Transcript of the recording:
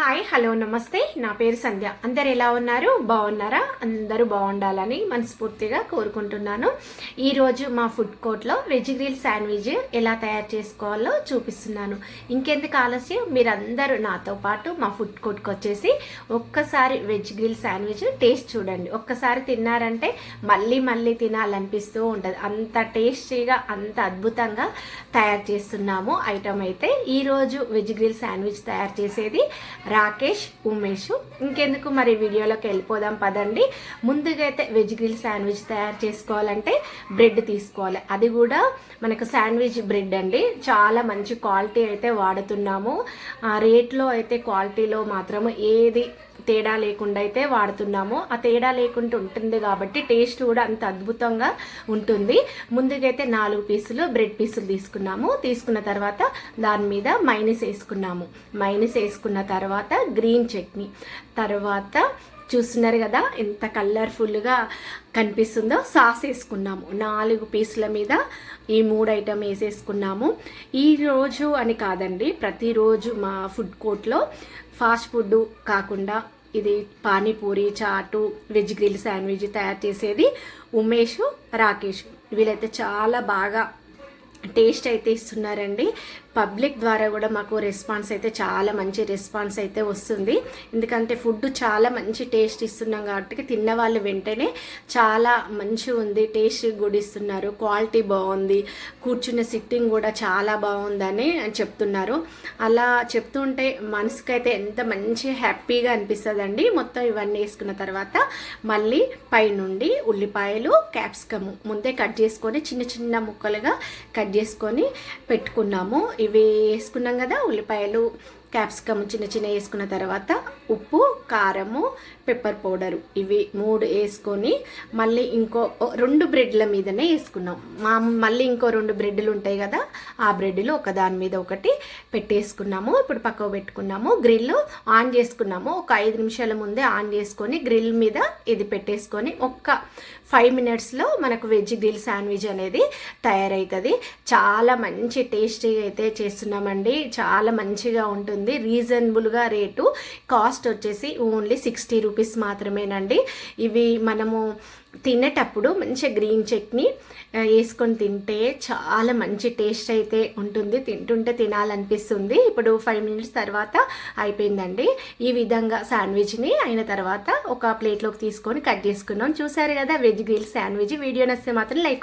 Hi hello నమస్తే. నా పేరు సంధ్య. అందరు ఎలా ఉన్నారు? బాగున్నారా? అందరూ బాగుండాలని మనస్ఫూర్తిగా కోరుకుంటున్నాను. ఈరోజు మా ఫుడ్ కోర్ట్లో వెజ్ గ్రిల్ శాండ్విచ్ ఎలా తయారు చేసుకోవాలో చూపిస్తున్నాను. ఇంకెందుకు ఆలస్యం? మీరందరూ నాతో పాటు మా ఫుడ్ కోర్ట్కి వచ్చేసి ఒక్కసారి వెజ్ గ్రిల్ శాండ్విచ్ టేస్ట్ చూడండి. ఒక్కసారి తిన్నారంటే మళ్ళీ మళ్ళీ తినాలనిపిస్తూ ఉంటుంది. అంత టేస్టీగా అంత అద్భుతంగా తయారు చేస్తున్నాము. ఐటమ్ అయితే ఈరోజు వెజ్ గ్రిల్ శాండ్విచ్ తయారు చేసేది రాకేష్ ఉమేష్. ఇంకెందుకు మరి వీడియోలోకి వెళ్ళిపోదాం పదండి. ముందుగా అయితే వెజ్ గ్రిల్ శాండ్విచ్ తయారు చేసుకోవాలంటే బ్రెడ్ తీసుకోవాలి. అది కూడా మనకు శాండ్విచ్ బ్రెడ్ అండి. చాలా మంచి క్వాలిటీ అయితే వాడుతున్నాము. ఆ రేట్లో అయితే క్వాలిటీలో మాత్రము ఏది తేడా లేకుండా అయితే వాడుతున్నాము. ఆ తేడా లేకుండా ఉంటుంది కాబట్టి టేస్ట్ కూడా అంత అద్భుతంగా ఉంటుంది. ముందుకైతే నాలుగు పీసులు బ్రెడ్ పీసులు తీసుకున్నాము. తీసుకున్న తర్వాత దాని మీద మైనస్ వేసుకున్నాము. మైనస్ వేసుకున్న తర్వాత గ్రీన్ చట్నీ. తర్వాత చూస్తున్నారు కదా ఎంత కలర్ఫుల్గా కనిపిస్తుందో సాస్ వేసుకున్నాము. నాలుగు పీసుల మీద ఈ మూడు ఐటమ్ వేసేసుకున్నాము. ఈ రోజు అని కాదండి ప్రతిరోజు మా ఫుడ్ కోర్ట్లో ఫాస్ట్ ఫుడ్ కాకుండా ఇది పానీపూరి చాటు వెజ్ గ్రిల్ శాండ్విచ్ తయారు చేసేది ఉమేష్ రాకేష్. వీళ్ళైతే చాలా బాగా టేస్ట్ అయితే ఇస్తున్నారండి. పబ్లిక్ ద్వారా కూడా మాకు రెస్పాన్స్ అయితే చాలా మంచి రెస్పాన్స్ అయితే వస్తుంది. ఎందుకంటే ఫుడ్ చాలా మంచి టేస్ట్ ఇస్తున్నాం కాబట్టి తిన్న వాళ్ళు వెంటనే చాలా మంచిగా ఉంది టేస్ట్ కూడా ఇస్తున్నారు. క్వాలిటీ బాగుంది. కూర్చున్న సిట్టింగ్ కూడా చాలా బాగుందని చెప్తున్నారు. అలా చెప్తుంటే మనసుకైతే ఎంత మంచి హ్యాపీగా అనిపిస్తుందండి. మొత్తం ఇవన్నీ వేసుకున్న తర్వాత మళ్ళీ పైనుండి ఉల్లిపాయలు క్యాప్సికమ్ ముందే కట్ చేసుకొని చిన్న చిన్న ముక్కలుగా కట్ కట్ చేసుకొని పెట్టుకున్నాము. ఇవి వేసుకున్నాం కదా ఉల్లిపాయలు క్యాప్సికమ్ చిన్న చిన్న వేసుకున్న తర్వాత ఉప్పు కారము పెప్పర్ పౌడరు ఇవి మూడు వేసుకొని మళ్ళీ ఇంకో రెండు బ్రెడ్ల మీదనే వేసుకున్నాం. మా మళ్ళీ ఇంకో రెండు బ్రెడ్లు ఉంటాయి కదా ఆ బ్రెడ్లు ఒక దాని మీద ఒకటి పెట్టేసుకున్నాము. ఇప్పుడు పక్కకు పెట్టుకున్నాము. గ్రిల్ ఆన్ చేసుకున్నాము. ఒక ఐదు నిమిషాల ముందే ఆన్ చేసుకొని గ్రిల్ మీద ఇది పెట్టేసుకొని ఒక్క ఫైవ్ మినిట్స్లో మనకు వెజ్ గ్రిల్ శాండ్విచ్ అనేది తయారవుతుంది చాలా మంచి టేస్టీగా అయితే చేస్తున్నామండి. చాలా మంచిగా ఉంటుంది. ఉంటుంది రీజనబుల్గా రేటు కాస్ట్ వచ్చేసి ఓన్లీ సిక్స్టీ రూపీస్ మాత్రమేనండి. ఇవి మనము తినేటప్పుడు మంచిగా గ్రీన్ చట్నీ వేసుకొని తింటే చాలా మంచి టేస్ట్ అయితే ఉంటుంది. తింటుంటే తినాలనిపిస్తుంది. ఇప్పుడు ఫైవ్ మినిట్స్ తర్వాత అయిపోయిందండి. ఈ విధంగా శాండ్విచ్ని అయిన తర్వాత ఒక ప్లేట్లోకి తీసుకొని కట్ చేసుకున్నాం. చూసారు కదా వెజ్ గ్రిల్ శాండ్విచ్. వీడియో నచ్చితే మాత్రం లైక్